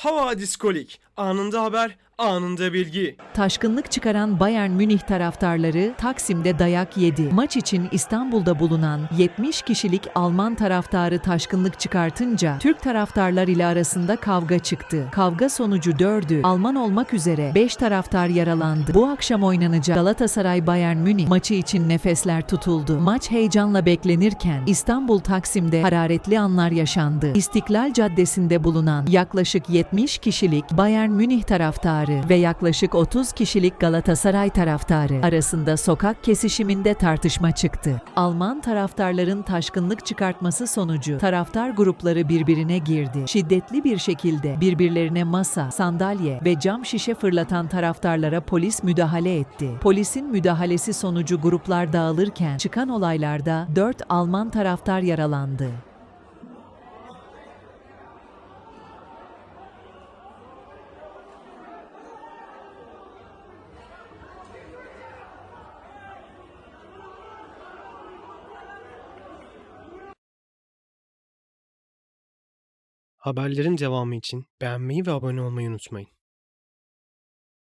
Havadis Kolik. Anında haber, anında bilgi. Taşkınlık çıkaran Bayern Münih taraftarları Taksim'de dayak yedi. Maç için İstanbul'da bulunan 70 kişilik Alman taraftarı taşkınlık çıkartınca Türk taraftarlar ile arasında kavga çıktı. Kavga sonucu 4'ü Alman olmak üzere 5 taraftar yaralandı. Bu akşam oynanacak Galatasaray Bayern Münih maçı için nefesler tutuldu. Maç heyecanla beklenirken İstanbul Taksim'de hararetli anlar yaşandı. İstiklal Caddesi'nde bulunan yaklaşık 70 kişilik Bayern Münih taraftarı ve yaklaşık 30 kişilik Galatasaray taraftarı arasında sokak kesişiminde tartışma çıktı. Alman taraftarların taşkınlık çıkartması sonucu taraftar grupları birbirine girdi. Şiddetli bir şekilde birbirlerine masa, sandalye ve cam şişe fırlatan taraftarlara polis müdahale etti. Polisin müdahalesi sonucu gruplar dağılırken çıkan olaylarda 4 Alman taraftar yaralandı. Haberlerin devamı için beğenmeyi ve abone olmayı unutmayın.